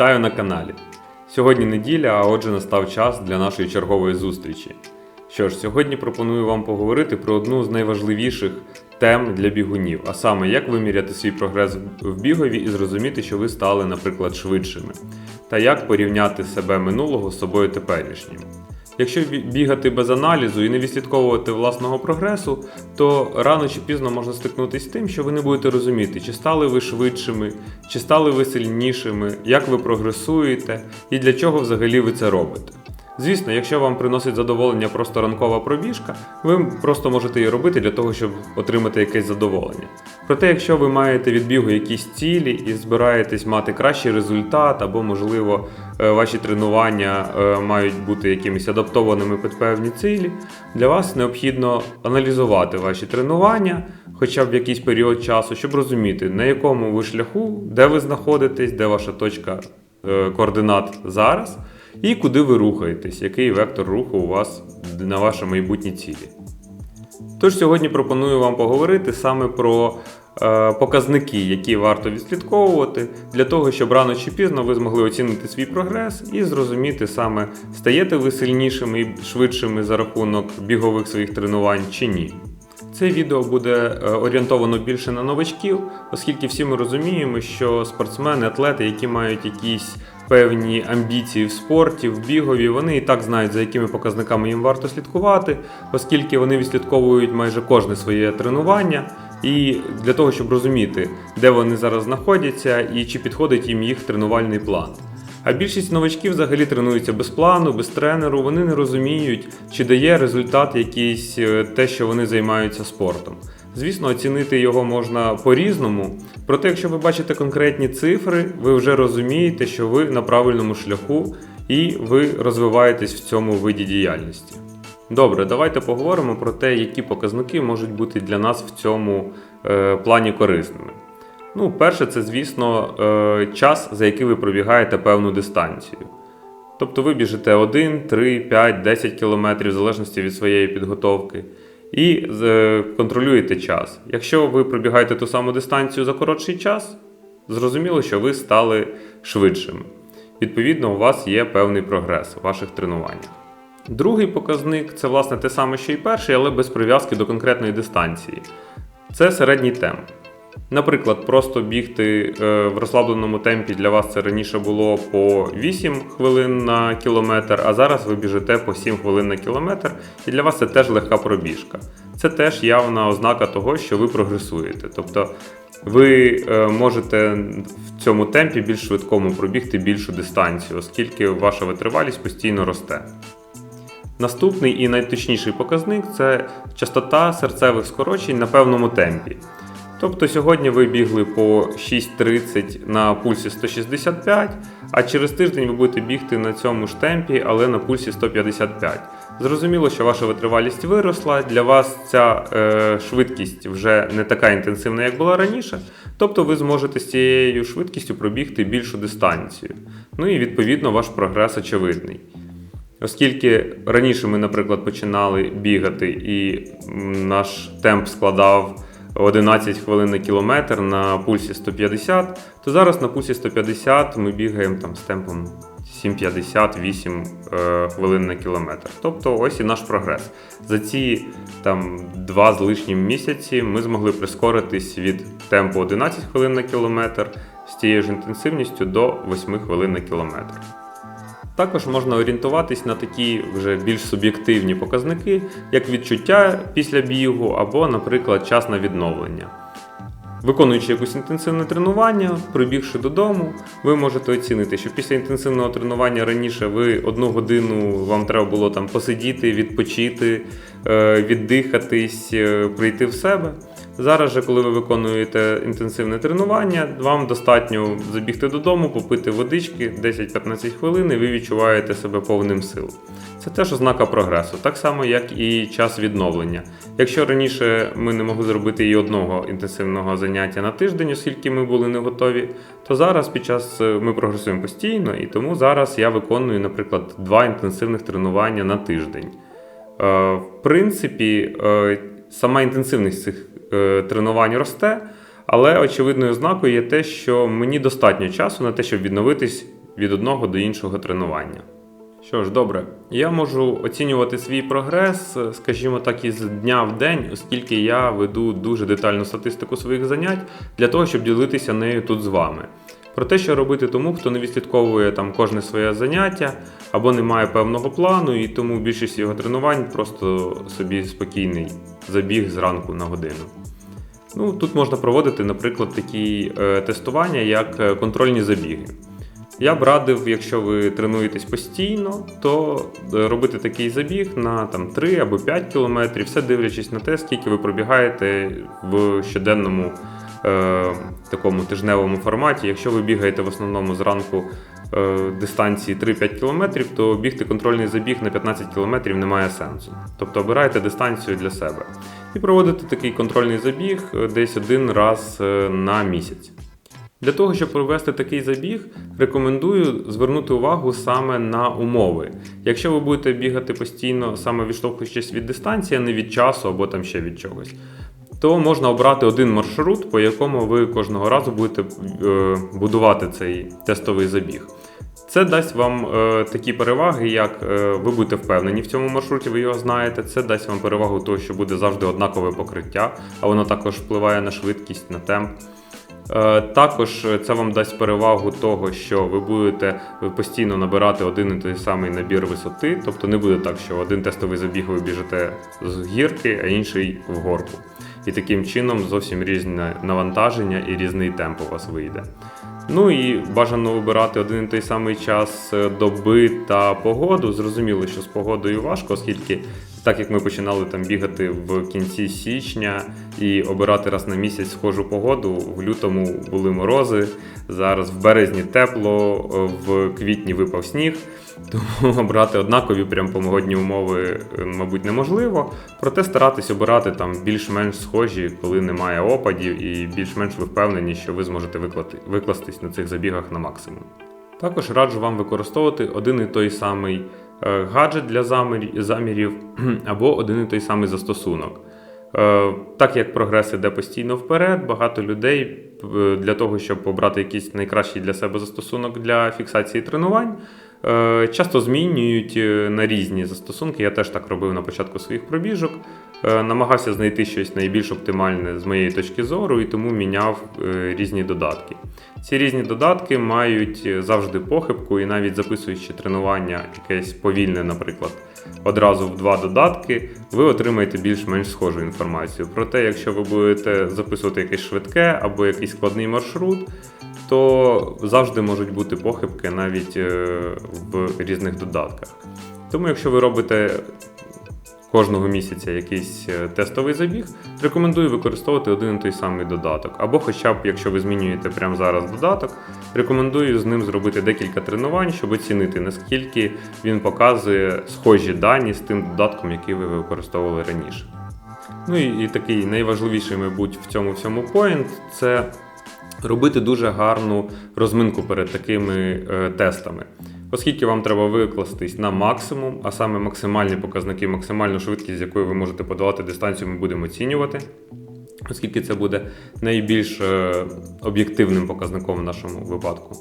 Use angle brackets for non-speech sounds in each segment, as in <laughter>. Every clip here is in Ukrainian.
Вітаю на каналі. Сьогодні неділя, а отже, настав час для нашої чергової зустрічі. Що ж, сьогодні пропоную вам поговорити про одну з найважливіших тем для бігунів, а саме як виміряти свій прогрес в бігові і зрозуміти, що ви стали, наприклад, швидшими, та як порівняти себе минулого з собою теперішнім. Якщо бігати без аналізу і не відслідковувати власного прогресу, то рано чи пізно можна стикнутися з тим, що ви не будете розуміти, чи стали ви швидшими, чи стали ви сильнішими, як ви прогресуєте і для чого взагалі ви це робите. Звісно, якщо вам приносить задоволення просто ранкова пробіжка, ви просто можете її робити для того, щоб отримати якесь задоволення. Проте, якщо ви маєте від бігу якісь цілі і збираєтесь мати кращий результат, або, можливо, е, ваші тренування е, мають бути якимись адаптованими під певні цілі, для вас необхідно аналізувати ваші тренування хоча б в якийсь період часу, щоб розуміти, на якому ви шляху, де ви знаходитесь, де ваша точка е, координат зараз, і куди ви рухаєтесь, який вектор руху у вас на ваші майбутні цілі. Тож сьогодні пропоную вам поговорити саме про е, показники, які варто відслідковувати, для того, щоб рано чи пізно ви змогли оцінити свій прогрес і зрозуміти саме, стаєте ви сильнішими і швидшими за рахунок бігових своїх тренувань чи ні. Це відео буде е, орієнтовано більше на новачків, оскільки всі ми розуміємо, що спортсмени, атлети, які мають якісь певні амбіції в спорті, в бігові, вони і так знають, за якими показниками їм варто слідкувати, оскільки вони відслідковують майже кожне своє тренування. І для того, щоб розуміти, де вони зараз знаходяться і чи підходить їм їх тренувальний план. А більшість новачків взагалі тренуються без плану, без тренеру. Вони не розуміють, чи дає результат якийсь е, те, що вони займаються спортом. Звісно, оцінити його можна по-різному. Проте, якщо ви бачите конкретні цифри, ви вже розумієте, що ви на правильному шляху і ви розвиваєтесь в цьому виді діяльності. Добре, давайте поговоримо про те, які показники можуть бути для нас в цьому е, плані корисними. Ну, перше, це, звісно, е, час, за який ви пробігаєте певну дистанцію. Тобто ви біжите 1, 3, 5, 10 кілометрів в залежності від своєї підготовки. І е, контролюєте час. Якщо ви пробігаєте ту саму дистанцію за коротший час, зрозуміло, що ви стали швидшими. Відповідно, у вас є певний прогрес у ваших тренуваннях. Другий показник це власне те саме, що і перший, але без прив'язки до конкретної дистанції. Це середній темп. Наприклад, просто бігти е, в розслабленому темпі для вас це раніше було по 8 хвилин на кілометр, а зараз ви біжите по 7 хвилин на кілометр, і для вас це теж легка пробіжка. Це теж явна ознака того, що ви прогресуєте. Тобто ви е, можете в цьому темпі більш швидкому пробігти більшу дистанцію, оскільки ваша витривалість постійно росте. Наступний і найточніший показник це частота серцевих скорочень на певному темпі. Тобто сьогодні ви бігли по 6.30 на пульсі 165, а через тиждень ви будете бігти на цьому ж темпі, але на пульсі 155. Зрозуміло, що ваша витривалість виросла, для вас ця е, швидкість вже не така інтенсивна, як була раніше. Тобто ви зможете з цією швидкістю пробігти більшу дистанцію. Ну і відповідно ваш прогрес очевидний. Оскільки раніше ми, наприклад, починали бігати, і наш темп складав 11 хвилин на кілометр на пульсі 150, то зараз на пульсі 150 ми бігаємо там з темпом 7,58 е, хвилин на кілометр. Тобто ось і наш прогрес. За ці там два з лишнім місяці ми змогли прискоритись від темпу 11 хвилин на кілометр з тією ж інтенсивністю до 8 хвилин на кілометр. Також можна орієнтуватись на такі вже більш суб'єктивні показники, як відчуття після бігу або, наприклад, час на відновлення. Виконуючи якусь інтенсивне тренування, прибігши додому, ви можете оцінити, що після інтенсивного тренування раніше ви одну годину вам треба було там посидіти, відпочити, е, віддихатись, е, прийти в себе. Зараз же, коли ви виконуєте інтенсивне тренування, вам достатньо забігти додому, попити водички 10-15 хвилин, і ви відчуваєте себе повним сил. Це теж ознака прогресу, так само, як і час відновлення. Якщо раніше ми не могли зробити і одного інтенсивного заняття на тиждень, оскільки ми були не готові, то зараз під час е, ми прогресуємо постійно, і тому зараз я виконую, наприклад, два інтенсивних тренування на тиждень. Е, В принципі, е, сама інтенсивність цих тренувань росте, Але очевидною ознакою є те, що мені достатньо часу на те, щоб відновитись від одного до іншого тренування. Що ж, добре, я можу оцінювати свій прогрес, е, скажімо так, із дня в день, оскільки я веду дуже детальну статистику своїх занять для того, щоб ділитися нею тут з вами. Про те, що робити тому, хто не відслідковує там кожне своє заняття або не має певного плану, і тому більшість його тренувань просто собі спокійний забіг зранку на годину. Ну, тут можна проводити, наприклад, такі е, тестування, як е, контрольні забіги. Я б радив, якщо ви тренуєтесь постійно, то е, робити такий забіг на там, 3 або 5 кілометрів, все дивлячись на те, скільки ви пробігаєте в щоденному е, такому тижневому форматі. Якщо ви бігаєте в основному зранку дистанції 3-5 кілометрів, то бігти контрольний забіг на 15 кілометрів немає сенсу. Тобто обирайте дистанцію для себе. І проводите такий контрольний забіг е, десь один раз е, на місяць. Для того, щоб провести такий забіг, рекомендую звернути увагу саме на умови. Якщо ви будете бігати постійно, саме відштовхуючись від дистанції, а не від часу або там ще від чогось, то можна обрати один маршрут, по якому ви кожного разу будете е, будувати цей тестовий забіг. Це дасть вам е, такі переваги, як е, ви будете впевнені в цьому маршруті, ви його знаєте. Це дасть вам перевагу того, що буде завжди однакове покриття, а воно також впливає на швидкість, на темп. Е, Також це вам дасть перевагу того, що ви будете постійно набирати один і той самий набір висоти, тобто не буде так, що один тестовий забіг ви біжите з гірки, а інший в горку. І таким чином зовсім різне навантаження і різний темп у вас вийде. Ну і бажано вибирати один і той самий час е, доби та погоду. Зрозуміло, що з погодою важко, оскільки так як ми починали там бігати в кінці січня і обирати раз на місяць схожу погоду, в лютому були морози. Зараз в березні тепло, е, в квітні випав сніг. Тому обрати однакові прям погодні умови, е, мабуть, неможливо. Проте старатись обирати там більш-менш схожі, коли немає опадів, і більш-менш ви впевнені, що ви зможете викластись на цих забігах на максимум. Також раджу вам використовувати один і той самий е, гаджет для замірів <clears throat> або один і той самий застосунок. Е, Так як прогрес іде постійно вперед, багато людей для того, щоб обрати якийсь найкращий для себе застосунок для фіксації тренувань, часто змінюють е, на різні застосунки. Я теж так робив на початку своїх пробіжок. Е, Намагався знайти щось найбільш оптимальне з моєї точки зору і тому міняв е, різні додатки. Ці різні додатки мають е, завжди похибку, і навіть записуючи тренування якесь повільне, наприклад, одразу в два додатки, ви отримаєте більш-менш схожу інформацію. Проте, якщо ви будете записувати якесь швидке або якийсь складний маршрут, то завжди можуть бути похибки навіть е, в різних додатках. Тому, якщо ви робите кожного місяця якийсь е, тестовий забіг, рекомендую використовувати один і той самий додаток. Або, хоча б, якщо ви змінюєте прямо зараз додаток, рекомендую з ним зробити декілька тренувань, щоб оцінити, наскільки він показує схожі дані з тим додатком, який ви використовували раніше. Ну і, і такий найважливіший, мабуть, в цьому всьому поінт це робити дуже гарну розминку перед такими е, тестами. Оскільки вам треба викластись на максимум, а саме максимальні показники, максимальну швидкість, з якою ви можете подолати дистанцію, ми будемо оцінювати, оскільки це буде найбільш е, об'єктивним показником в нашому випадку.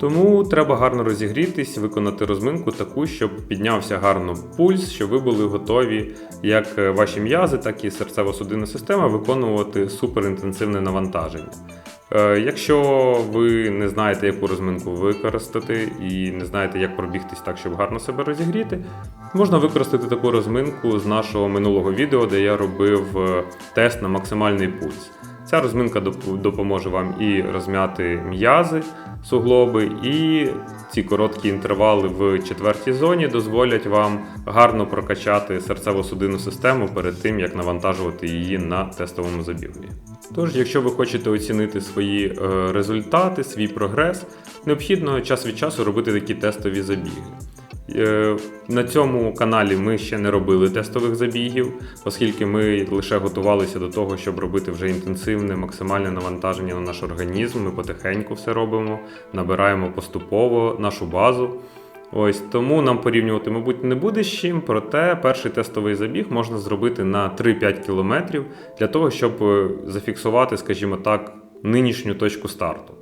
Тому треба гарно розігрітись, виконати розминку таку, щоб піднявся гарно пульс, щоб ви були готові як е, ваші м'язи, так і серцево-судинна система виконувати суперінтенсивне навантаження. Е, Якщо ви не знаєте, яку розминку використати і не знаєте, як пробігтись так, щоб гарно себе розігріти, можна використати таку розминку з нашого минулого відео, де я робив е, тест на максимальний пульс. Ця розминка допоможе вам і розм'яти м'язи, суглоби, і ці короткі інтервали в четвертій зоні дозволять вам гарно прокачати серцево-судинну систему перед тим, як навантажувати її на тестовому забігові. Тож, якщо ви хочете оцінити свої е, результати, свій прогрес, необхідно час від часу робити такі тестові забіги. Е, На цьому каналі ми ще не робили тестових забігів, оскільки ми лише готувалися до того, щоб робити вже інтенсивне, максимальне навантаження на наш організм. Ми потихеньку все робимо, набираємо поступово нашу базу. Ось тому нам порівнювати, мабуть, не буде з чим, проте перший тестовий забіг можна зробити на 3-5 кілометрів для того, щоб е, зафіксувати, скажімо так, нинішню точку старту.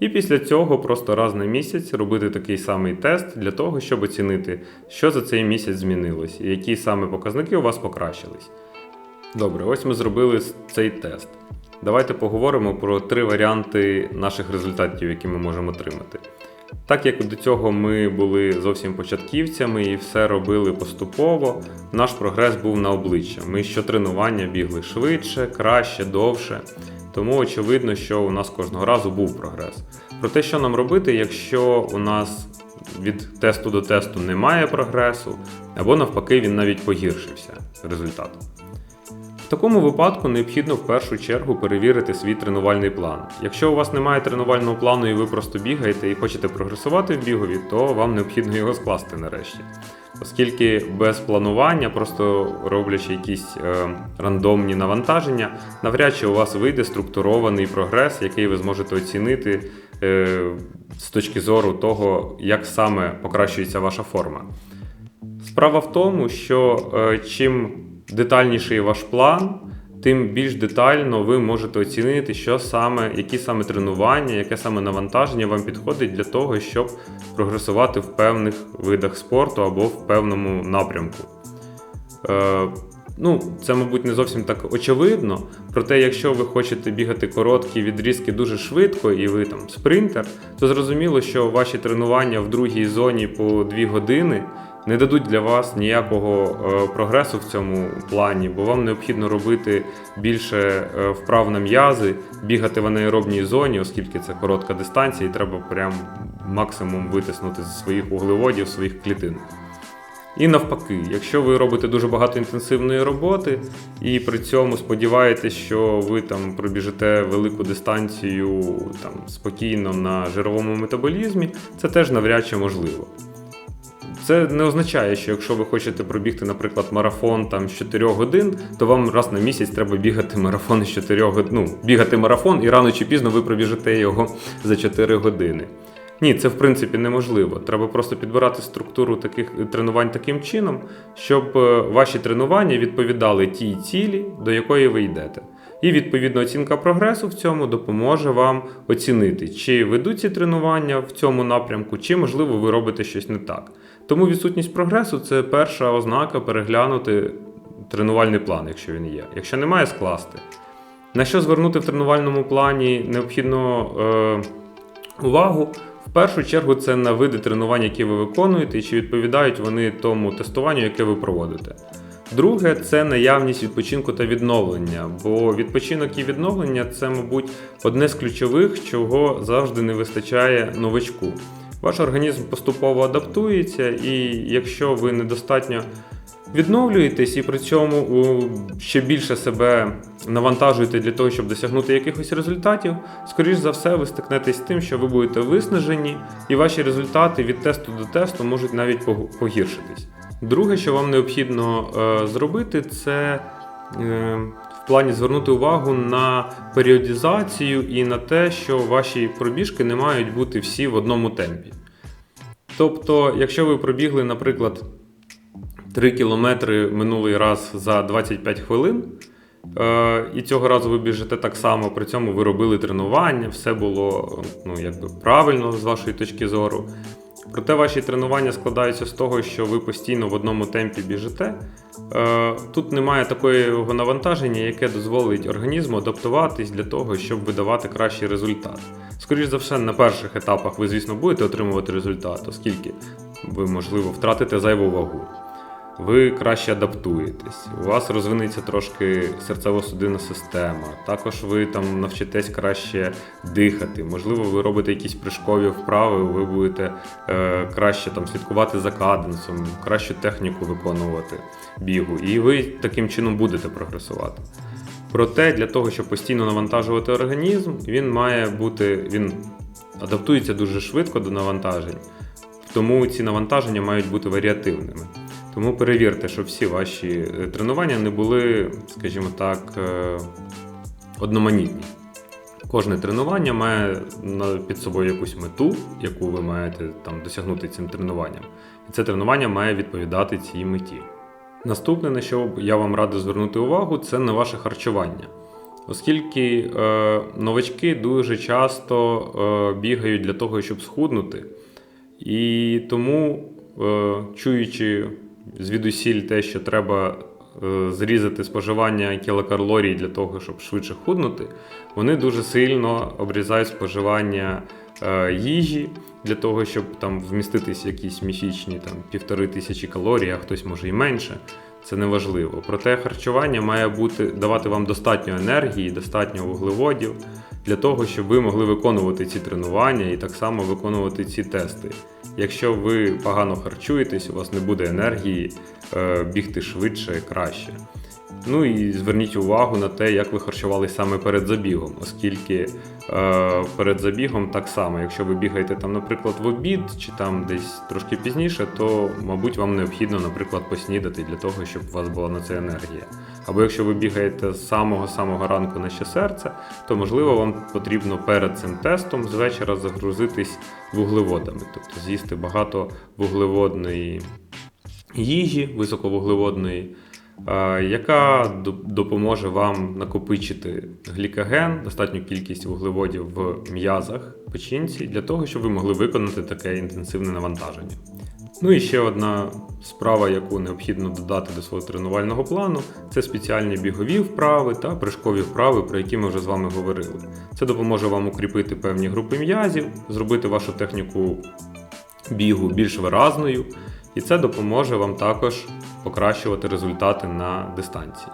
І після цього просто раз на місяць робити такий самий тест для того, щоб оцінити, що за цей місяць змінилось, і які саме показники у вас покращились. Добре, ось ми зробили цей тест. Давайте поговоримо про три варіанти наших результатів, які ми можемо отримати. Так як до цього ми були зовсім початківцями і все робили поступово, наш прогрес був на обличчя. Ми щотренування бігли швидше, краще, довше. Тому очевидно, що у нас кожного разу був прогрес. Про те, що нам робити, якщо у нас від тесту до тесту немає прогресу, або навпаки, він навіть погіршився результат. В такому випадку необхідно в першу чергу перевірити свій тренувальний план. Якщо у вас немає тренувального плану і ви просто бігаєте і хочете прогресувати в бігові, то вам необхідно його скласти нарешті. Оскільки без планування, просто роблячи якісь е, рандомні навантаження, навряд чи у вас вийде структурований прогрес, який ви зможете оцінити е, з точки зору того, як саме покращується ваша форма. Справа в тому, що е, чим детальніший ваш план, тим більш детально ви можете оцінити, що саме, які саме тренування, яке саме навантаження вам підходить для того, щоб прогресувати в певних видах спорту або в певному напрямку. Е, Ну, це, мабуть, не зовсім так очевидно. Проте, якщо ви хочете бігати короткі відрізки дуже швидко, і ви там спринтер, то зрозуміло, що ваші тренування в другій зоні по 2 години не дадуть для вас ніякого е, прогресу в цьому плані, бо вам необхідно робити більше е, вправ на м'язи, бігати в анаеробній зоні, оскільки це коротка дистанція, і треба прям максимум витиснути зі своїх вуглеводів, своїх клітин. І навпаки, якщо ви робите дуже багато інтенсивної роботи і при цьому сподіваєтесь, що ви там пробіжите велику дистанцію там спокійно на жировому метаболізмі, це теж навряд чи можливо. Це не означає, що якщо ви хочете пробігти, наприклад, марафон там з 4 годин, то вам раз на місяць треба бігати марафон з 4 годин. Ну, бігати марафон, і рано чи пізно ви пробіжите його за 4 години. Ні, це в принципі неможливо. Треба просто підбирати структуру таких тренувань таким чином, щоб е, ваші тренування відповідали тій цілі, до якої ви йдете. І відповідно оцінка прогресу в цьому допоможе вам оцінити, чи ведуть ці тренування в цьому напрямку, чи можливо ви робите щось не так. Тому відсутність прогресу це перша ознака переглянути тренувальний план, якщо він є. Якщо немає, скласти. На що звернути в тренувальному плані необхідно е, увагу. В першу чергу це на види тренувань, які ви виконуєте, і чи відповідають вони тому тестуванню, яке ви проводите. Друге, це наявність відпочинку та відновлення, бо відпочинок і відновлення це, мабуть, одне з ключових, чого завжди не вистачає новачку. Ваш організм поступово адаптується, і якщо ви недостатньо відновлюєтесь і при цьому ще більше себе навантажуєте для того, щоб досягнути якихось результатів, скоріш за все, ви стикнетесь з тим, що ви будете виснажені, і ваші результати від тесту до тесту можуть навіть погіршитись. Друге, що вам необхідно е, зробити, це е, плані звернути увагу на періодизацію і на те, що ваші пробіжки не мають бути всі в одному темпі. Тобто, якщо ви пробігли, наприклад, 3 кілометри минулий раз за 25 хвилин, е, і цього разу ви біжите так само, при цьому ви робили тренування, все було ну, якби правильно з вашої точки зору. Проте ваші тренування складаються з того, що ви постійно в одному темпі біжите. Е, тут немає такого навантаження, яке дозволить організму адаптуватись для того, щоб видавати кращий результат. Скоріше за все, на перших етапах ви, звісно, будете отримувати результат, оскільки ви, можливо, втратите зайву вагу ви краще адаптуєтесь, у вас розвинеться трошки серцево-судинна система. Також ви там навчитесь краще дихати. Можливо, ви робите якісь прыжкові вправи, ви будете е, краще там слідкувати за каденсом, кращу техніку виконувати бігу, і ви таким чином будете прогресувати. Проте для того, щоб постійно навантажувати організм, він має бути, він адаптується дуже швидко до навантажень, тому ці навантаження мають бути варіативними. Тому перевірте, щоб всі ваші е, тренування не були, скажімо так, е, одноманітні. Кожне тренування має під собою якусь мету, яку ви маєте там досягнути цим тренуванням. І це тренування має відповідати цій меті. Наступне, на що я вам радий звернути увагу, це на ваше харчування. Оскільки е, новачки дуже часто е, бігають для того, щоб схуднути. І тому, е, чуючи звідусіль те, що треба е, зрізати споживання кілокалорій для того, щоб швидше худнути, вони дуже сильно обрізають споживання е, їжі для того, щоб там вміститись якісь міфічні там, півтори тисячі калорій, а хтось може і менше. Це не важливо. Проте харчування має бути давати вам достатньо енергії, достатньо вуглеводів для того, щоб ви могли виконувати ці тренування і так само виконувати ці тести. Якщо ви погано харчуєтесь, у вас не буде енергії е, бігти швидше, краще. Ну і зверніть увагу на те, як ви харчувалися саме перед забігом, оскільки перед забігом так само, якщо ви бігаєте там, наприклад, в обід чи там десь трошки пізніше, то, мабуть, вам необхідно, наприклад, поснідати для того, щоб у вас була на це енергія. Або якщо ви бігаєте з самого-самого ранку на ще серце, то можливо вам потрібно перед цим тестом з вечора загрузитись вуглеводами, тобто з'їсти багато вуглеводної їжі, високовуглеводної, е, яка допоможе вам накопичити глікоген, достатню кількість вуглеводів в м'язах печінці, для того, щоб ви могли виконати таке інтенсивне навантаження. Ну і ще одна справа, яку необхідно додати до свого тренувального плану, це спеціальні бігові вправи та прыжкові вправи, про які ми вже з вами говорили. Це допоможе вам укріпити певні групи м'язів, зробити вашу техніку бігу більш виразною, і це допоможе вам також покращувати результати на дистанції.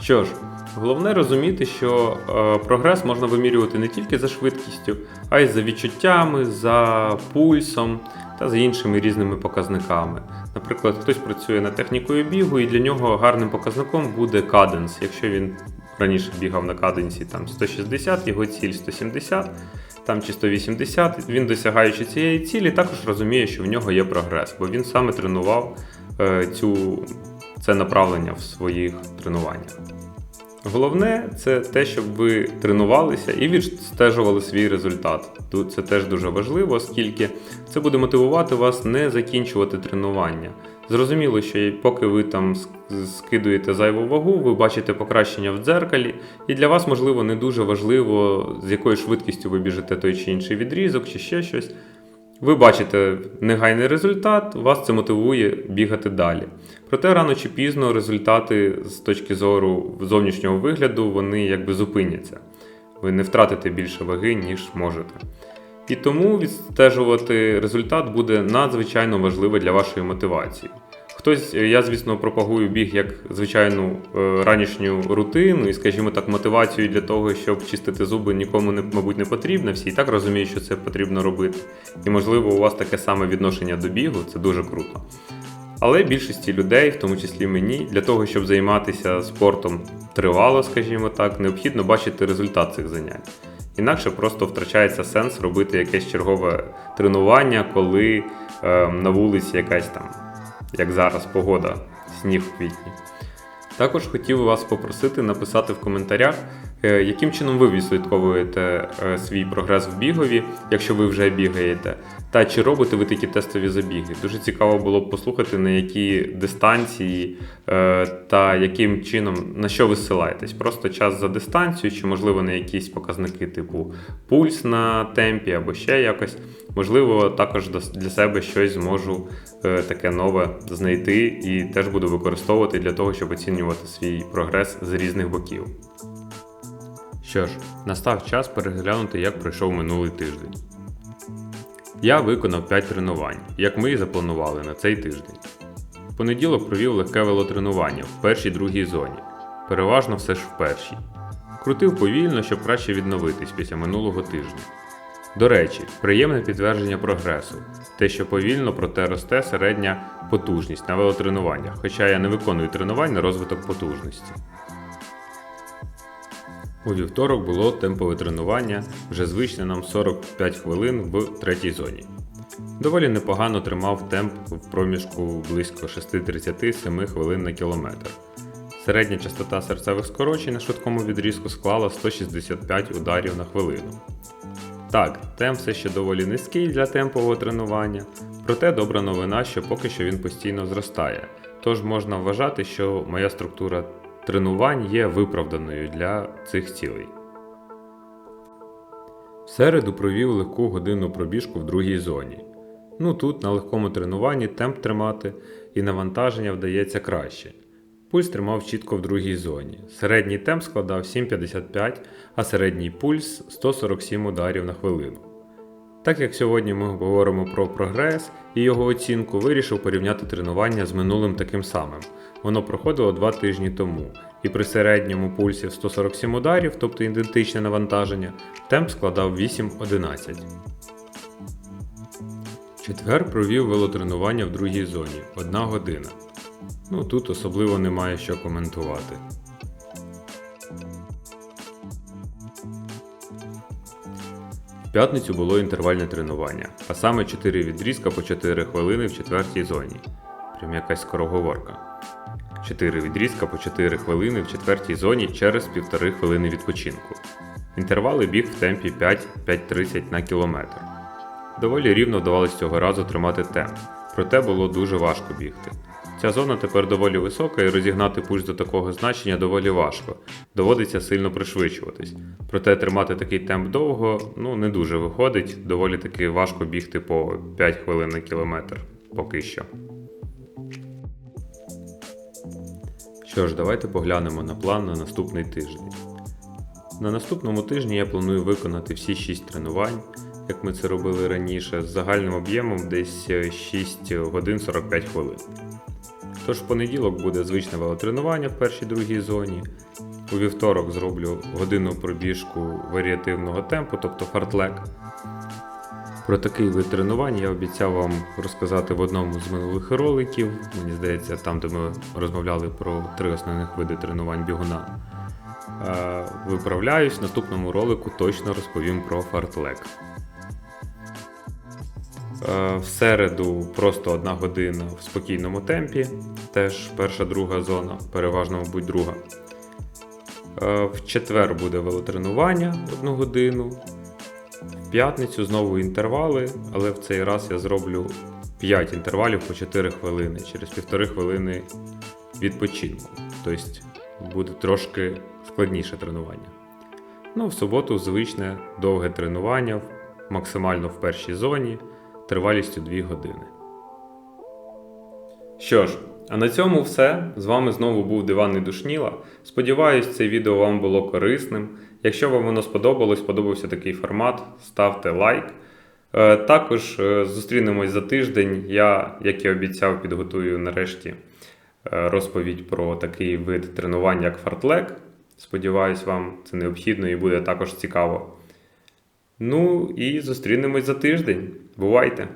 Що ж, головне розуміти, що е, прогрес можна вимірювати не тільки за швидкістю, а й за відчуттями, за пульсом та за іншими різними показниками. Наприклад, хтось працює над технікою бігу, і для нього гарним показником буде каденс. Якщо він раніше бігав на каденсі там 160, його ціль 170, там чи 180, він досягаючи цієї цілі, також розуміє, що в нього є прогрес, бо він саме тренував е, цю, це направлення в своїх тренуваннях. Головне це те, щоб ви тренувалися і відстежували свій результат. Тут це теж дуже важливо, оскільки це буде мотивувати вас не закінчувати тренування. Зрозуміло, що поки ви там скидуєте зайву вагу, ви бачите покращення в дзеркалі, і для вас, можливо, не дуже важливо, з якою швидкістю ви біжите той чи інший відрізок, чи ще щось. Ви бачите негайний результат, вас це мотивує бігати далі. Проте рано чи пізно результати з точки зору зовнішнього вигляду вони якби зупиняться. Ви не втратите більше ваги, ніж можете. І тому відстежувати результат буде надзвичайно важливо для вашої мотивації. Хтось, е, я звісно, пропагую біг як звичайну е, ранішню рутину і, скажімо так, мотивацію для того, щоб чистити зуби нікому не, мабуть, не потрібно. Всі і так розуміють, що це потрібно робити. І, можливо, у вас таке саме відношення до бігу, це дуже круто. Але більшості людей, в тому числі мені, для того, щоб займатися спортом тривало, скажімо так, необхідно бачити результат цих занять. Інакше просто втрачається сенс робити якесь чергове тренування, коли е, на вулиці якась там, як зараз, погода, сніг в квітні. Також хотів вас попросити написати в коментарях, яким чином ви відслідковуєте е, свій прогрес в бігові, якщо ви вже бігаєте, та чи робите ви такі тестові забіги. Дуже цікаво було б послухати, на які дистанції е, та яким чином на що ви ссилаєтесь. Просто час за дистанцію, чи можливо на якісь показники, типу пульс на темпі або ще якось. Можливо, також для себе щось зможу е, таке нове знайти і теж буду використовувати для того, щоб оцінювати свій прогрес з різних боків. Що ж, настав час переглянути, як пройшов минулий тиждень. Я виконав 5 тренувань, як ми і запланували на цей тиждень. В понеділок провів легке велотренування в першій другій зоні. Переважно все ж в першій. Крутив повільно, щоб краще відновитись після минулого тижня. До речі, приємне підтвердження прогресу, те, що повільно, проте росте середня потужність на велотренуваннях, хоча я не виконую тренувань на розвиток потужності. У вівторок було темпове тренування, вже звичне нам 45 хвилин в третій зоні. Доволі непогано тримав темп в проміжку близько 6.37 хвилин на кілометр. Середня частота серцевих скорочень на швидкому відрізку склала 165 ударів на хвилину. Так, темп все ще доволі низький для темпового тренування, проте добра новина, що поки що він постійно зростає. Тож можна вважати, що моя структура тренувань є виправданою для цих цілей. В середу провів легку годинну пробіжку в другій зоні. Ну тут на легкому тренуванні темп тримати і навантаження вдається краще. Пульс тримав чітко в другій зоні. Середній темп складав 7,55, а середній пульс 147 ударів на хвилину. Так як сьогодні ми говоримо про прогрес і його оцінку, вирішив порівняти тренування з минулим таким самим. Воно проходило 2 тижні тому, і при середньому пульсі в 147 ударів, тобто ідентичне навантаження, темп складав 8,11. В Четвер провів велотренування в другій зоні 1 година. Ну тут особливо немає що коментувати. П'ятницю було інтервальне тренування, а саме 4 відрізка по 4 хвилини в четвертій зоні. Прям якась скороговорка. 4 відрізка по 4 хвилини в четвертій зоні через 1,5 хвилини відпочинку. Інтервали біг в темпі 5-5.30 на кілометр. Доволі рівно вдавалося цього разу тримати темп, проте було дуже важко бігти. Ця зона тепер доволі висока і розігнати пульс до такого значення доволі важко, доводиться сильно пришвидшуватись. Проте тримати такий темп довго ну, не дуже виходить, доволі таки важко бігти по 5 хвилин на кілометр поки що. Що ж, давайте поглянемо на план на наступний тиждень. На наступному тижні я планую виконати всі 6 тренувань, як ми це робили раніше, з загальним об'ємом десь 6 годин 45 хвилин. Тож в понеділок буде звичне велотренування в першій другій зоні. У вівторок зроблю годинну пробіжку варіативного темпу, тобто фартлек. Про такий вид тренувань я обіцяв вам розказати в одному з минулих роликів. Мені здається, там, де ми розмовляли про три основних види тренувань бігуна. Е, Виправляюсь, в наступному ролику точно розповім про фартлек. Е, В середу просто одна година в спокійному темпі, теж перша друга зона, переважно, мабуть, друга. Е, В четвер буде велотренування одну годину. В п'ятницю знову інтервали, але в цей раз я зроблю 5 інтервалів по 4 хвилини, через півтори хвилини відпочинку. Тобто буде трошки складніше тренування. Ну, в суботу звичне довге тренування, максимально в першій зоні, тривалістю 2 години. Що ж, а на цьому все. З вами знову був Диванний Душніла. Сподіваюсь, це відео вам було корисним. Якщо вам воно сподобалось, сподобався такий формат, ставте лайк. Е, Також е, зустрінемось за тиждень. Я, як і обіцяв, підготую нарешті е, розповідь про такий вид тренувань, як фартлек. Сподіваюсь, вам це необхідно і буде також цікаво. Ну і зустрінемось за тиждень. Бувайте!